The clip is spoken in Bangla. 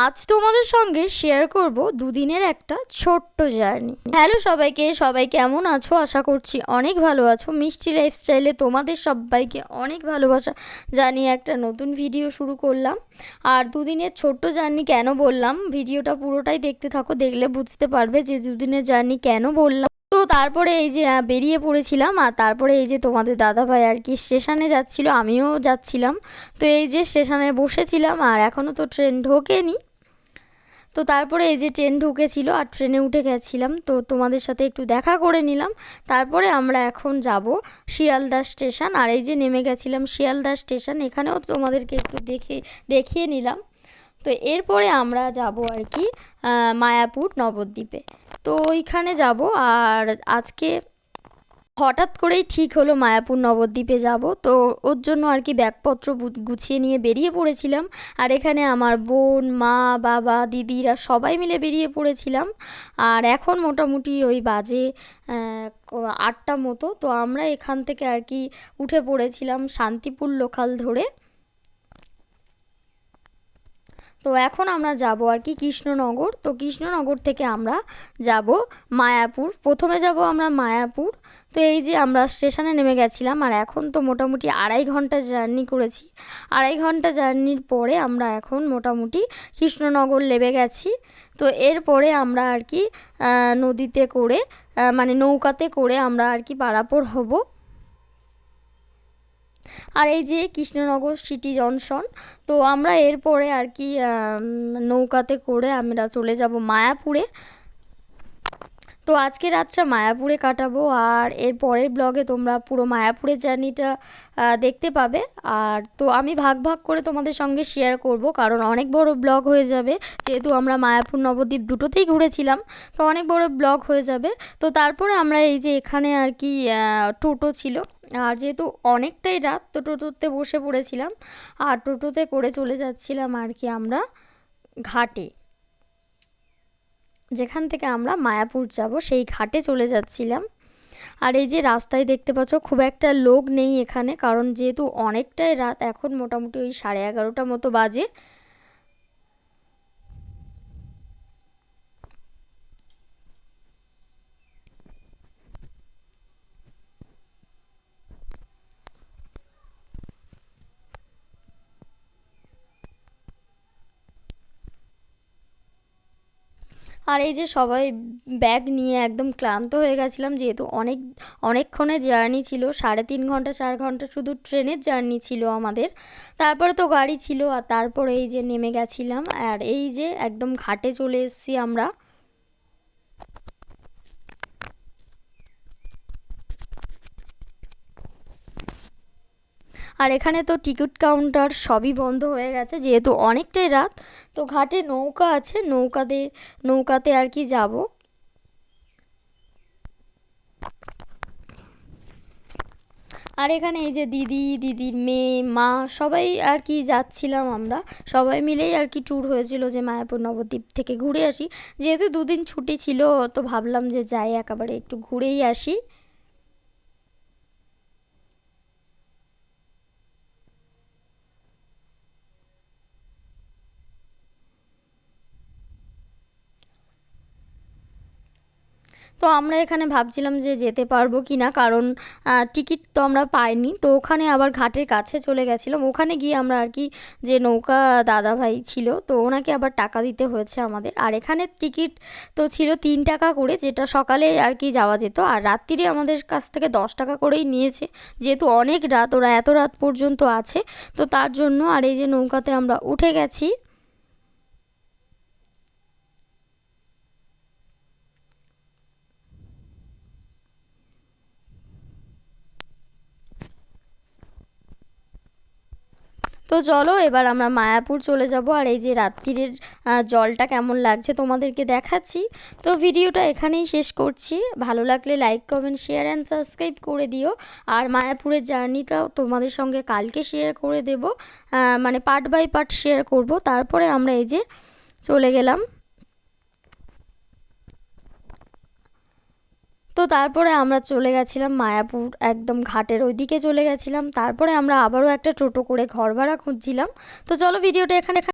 আজ তোমাদের সঙ্গে শেয়ার করব দুদিনের একটা ছোট্ট জার্নি হ্যালো সবাইকে, সবাই কেমন আছো? আশা করছি অনেক ভালো আছো। মিষ্টি লাইফস্টাইলে তোমাদের সবাইকে অনেক ভালোবাসা। জানিয়ে একটা নতুন ভিডিও শুরু করলাম। আর দুদিনের ছোট্ট জার্নি কেন বললাম? ভিডিওটা পুরোটাই দেখতে থাকো, দেখলে বুঝতে পারবে যে দুদিনের জার্নি কেন বললাম। তারপরে এই যে বেরিয়ে পড়েছিলাম আর তারপরে এই যে তোমাদের দাদাভাই আর কি স্টেশনে যাচ্ছিল, আমিও যাচ্ছিলাম। তো এই যে স্টেশনে বসেছিলাম আর এখনও তো ট্রেন ঢোকেনি। তো তারপরে এই যে ট্রেন ঢুকেছিল আর ট্রেনে উঠে গেছিলাম, তো তোমাদের সাথে একটু দেখা করে নিলাম। তারপরে আমরা এখন যাব শিয়ালদা স্টেশন আর এই যে নেমে গেছিলাম শিয়ালদা স্টেশন, এখানেও তোমাদেরকে একটু দেখে, দেখিয়ে নিলাম। তো এরপরে আমরা যাব আর কি মায়াপুর নবদ্বীপে। তো ওইখানে যাব আর আজকে হঠাৎ করেই ঠিক হলো মায়াপুর নবদ্বীপে যাব। তো ওর জন্য আর কি ব্যাগপত্র গুছিয়ে নিয়ে বেরিয়ে পড়েছিলাম। আর এখানে আমার বোন, মা, বাবা, দিদিরা সবাই মিলে বেরিয়ে পড়েছিলাম। আর এখন মোটামুটি ওই বাজে আটটা মতো। তো আমরা এখান থেকে আর কি উঠে পড়েছিলাম শান্তিপুর লোকাল ধরে। তো এখন আমরা যাব আর কি কৃষ্ণনগর। তো কৃষ্ণনগর থেকে আমরা যাব মায়াপুর। প্রথমে যাব আমরা মায়াপুর। তো এই যে আমরা স্টেশনে নেমে গেছিলাম আর এখন তো মোটামুটি আড়াই ঘণ্টা জার্নি করেছি। আড়াই ঘণ্টা জার্নির পরে আমরা এখন মোটামুটি কৃষ্ণনগর লেবে গেছি। তো এরপরে আমরা আর কি নদীতে করে মানে নৌকাতে করে আমরা আর কি পারাপার হব। আর এই যে কৃষ্ণনগর সিটি জনসন তো আমরা এরপরে আর কি নৌকাতে করে আমরা চলে যাব মায়াপুরে। তো আজকে রাতটা মায়াপুরে কাটাবো আর এর পরের ব্লগে তোমরা পুরো মায়াপুরের জার্নিটা দেখতে পাবে। আর তো আমি ভাগ ভাগ করে তোমাদের সঙ্গে শেয়ার করব, কারণ অনেক বড় ব্লগ হয়ে যাবে। যেহেতু আমরা মায়াপুর নবদ্বীপ দুটোতেই ঘুরেছিলাম, তো অনেক বড় ব্লগ হয়ে যাবে। তো তারপরে আমরা এই যে এখানে আর কি টোটো ছিল। আর যেহেতু অনেকটাই রাত, তো টোটোতে বসে পড়েছিলাম। আর টোটোতে করে চলে যাচ্ছিলাম আর কি আমরা ঘাটে। যেখান থেকে আমরা মায়াপুর যাব, সেই ঘাটে চলে যাচ্ছিলাম। আর এই যে রাস্তায় দেখতে পাচ্ছ, খুব একটা লোক নেই এখানে, কারণ যেহেতু অনেকটাই রাত, এখন মোটামুটি ওই সাড়ে এগারোটা মতো বাজে। আর এই যে সবাই ব্যাগ নিয়ে একদম ক্লান্ত হয়ে গেছিলাম, যেহেতু অনেক, অনেকক্ষণের জার্নি ছিল, সাড়ে তিন ঘণ্টা, চার ঘণ্টা শুধু ট্রেনের জার্নি ছিল আমাদের। তারপরে তো গাড়ি ছিল, আর তারপরে এই যে নেমে গেছিলাম, আর এই যে একদম ঘাটে চলে এসেছি আমরা। আর এখানে তো টিকিট কাউন্টার সবই বন্ধ হয়ে গেছে, যেহেতু অনেকটাই রাত, তো ঘাটে নৌকা আছে, নৌকাতে নৌকাতে আর কি যাব। আর এখানে এই যে দিদি, দিদির মেয়ে, মা, সবাই আর কি যাচ্ছিলাম আমরা। সবাই মিলেই আর কি ট্যুর হয়েছিল যে মায়াপুর নবদ্বীপ থেকে ঘুরে আসি। যেহেতু দুদিন ছুটি ছিল, তো ভাবলাম যে যাই, একেবারে একটু ঘুরেই আসি। তো আমরা এখানে ভাবছিলাম যে যেতে পারব কি না কারণ টিকিট তো আমরা পাইনি। তো ওখানে আবার ঘাটের কাছে চলে গেছিলাম। ওখানে গিয়ে আমরা আর কি যে নৌকা দাদা ভাই ছিল, তো ওনাকে আবার টাকা দিতে হয়েছে আমাদের। আর এখানে টিকিট তো ছিল তিন টাকা করে, যেটা সকালে আর কি যাওয়া যেত। আর রাত্রিরে আমাদের কাছ থেকে দশ টাকা করেই নিয়েছে। যেহেতু অনেক রাত, ওরা এত রাত পর্যন্ত আছে, তো তার জন্য আর এই যে নৌকাতে আমরা উঠে গেছি। তো চলো, এবার আমরা মায়াপুর চলে যাব আর এই যে রাত্রির জলটা কেমন লাগছে তোমাদেরকে দেখাচ্ছি। তো ভিডিওটা এখানেই শেষ করছি। ভালো লাগলে like comment share and subscribe করে দিও। আর মায়াপুরের জার্নিটাও তোমাদের সঙ্গে কালকে শেয়ার করে দেব। মানে পার্ট বাই পার্ট শেয়ার করব। তারপরে আমরা এই যে চলে গেলাম। তো তারপরে আমরা চলে গেছিলাম মায়াপুর, একদম ঘাটের ওইদিকে চলে গেছিলাম। তারপরে আমরা আবারও একটা টোটো করে ঘর ভাড়া খুঁজছিলাম। তো চলো ভিডিওটা এখানে